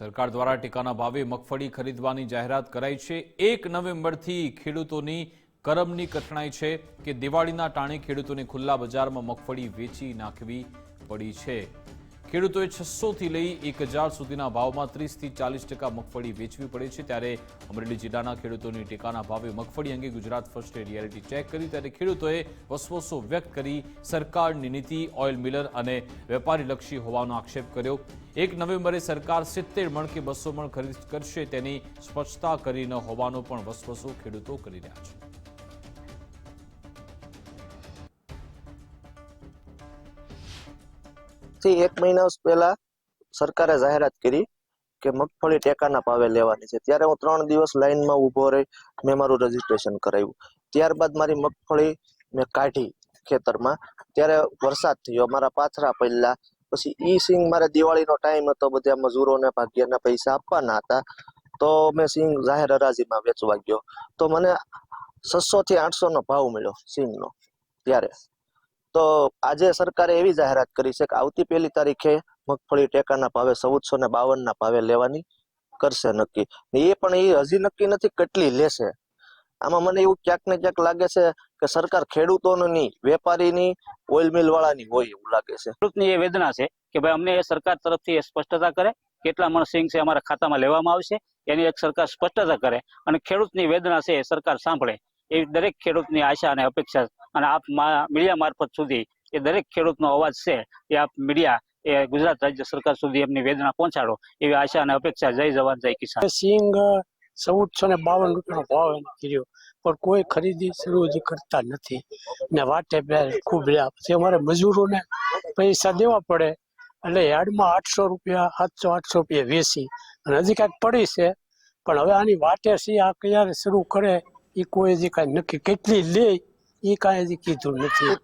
સરકાર દ્વારા ટેકાના ભાવે મગફળી ખરીદવાની જાહેરાત કરાઈ છે. એક નવેમ્બરથી ખેડૂતોની કરમની કઠણાઈ છે કે દિવાળીના ટાણે ખેડૂતોને ખુલ્લા બજારમાં મગફળી વેચી નાખવી પડી છે. ખેડૂતોએ છસોથી લઈ એક હજાર સુધીના ભાવમાં ત્રીસથી ચાલીસ ટકા મગફળી વેચવી પડે છે. ત્યારે અમરેલી જિલ્લાના ખેડૂતોની ટેકાના ભાવે મગફળી અંગે ગુજરાત ફર્સ્ટે રિયાલિટી ચેક કરી. ત્યારે ખેડૂતોએ વસવસો વ્યક્ત કરી સરકારની નીતિ, ઓઇલ મિલર અને વેપારીલક્ષી હોવાનો આક્ષેપ કર્યો. એક નવેમ્બરે સરકાર સિત્તેર મણ કે બસો મણ ખરીદ કરશે તેની સ્પષ્ટતા કરી ન હોવાનો પણ વસવસો ખેડૂતો કરી રહ્યા છે. થી એક મહિના પહેલા સરકારે જાહેરાત કરી કે મગફળી ટેકાના ભાવે લેવાની છે. ત્યારે હું ત્રણ દિવસ લાઈનમાં ઊભો રહી મેં મારું રજીસ્ટ્રેશન કરાવ્યું. ત્યારબાદ મારી મગફળી મેં કાઢી ખેતરમાં. ત્યારે વરસાદ થયો, મારા પાથરા પહેલા પછી ઈ સિંગ મારે દિવાળીનો ટાઈમ હતો, બધા મજૂરોને ભાગ્યના પૈસા આપવાના હતા. તો મેં સિંગ જાહેર હરાજીમાં વેચવા ગયો. તો મને છસો થી આઠસો નો ભાવ મળ્યો સિંગનો. ત્યારે તો આજે સરકારે એવી જાહેરાત કરી છે કે આવતી પહેલી તારીખે મગફળી ટેકાના ભાવે ચૌદસો ને બાવન ના ભાવે લેવાની કરશે નક્કી. એ પણ એ હજી નક્કી નથી કેટલી લેશે. આમાં મને એવું ક્યાંક ને ક્યાંક લાગે છે કે સરકાર ખેડૂતોની, વેપારીની, ઓઇલ મિલ વાળાની હોય એવું લાગે છે. ખેડૂતની એ વેદના છે કે ભાઈ અમને એ સરકાર તરફથી એ સ્પષ્ટતા કરે કેટલા મણ સિંગ છે અમારા ખાતામાં લેવામાં આવશે, એની એક સરકાર સ્પષ્ટતા કરે અને ખેડૂતની વેદના છે એ સરકાર સાંભળે. એવી દરેક ખેડૂતની આશા અને અપેક્ષા અને આપ મીડિયા મારફત સુધી એ દરેક ખેડૂતનો અવાજ છે એ આપ મીડિયા, એ ગુજરાત રાજ્ય સરકાર સુધી એમની વેદના પહોંચાડો એવી આશા અને અપેક્ષા. જય જવાન, જય કિસાન. સિંગ ચૌદસો ને બાવન રૂપિયાનો ભાવ એને કર્યો. પણ કોઈ ખરીદી શરૂ હજી કરતા નથી. ને વાટે ખૂબ રહ્યા પછી અમારે મજૂરોને પૈસા દેવા પડે. એટલે યાર્ડમાં આઠસો રૂપિયા, સાતસો, આઠસો રૂપિયા વેચી. અને હજી કાંઈક પડી છે. પણ હવે આની વાટે છે, આ ક્યારે શરૂ કરે, એ કોઈ હજી કાંઈ નક્કી. કેટલી લે એ કાંઈ હજી કીધું નથી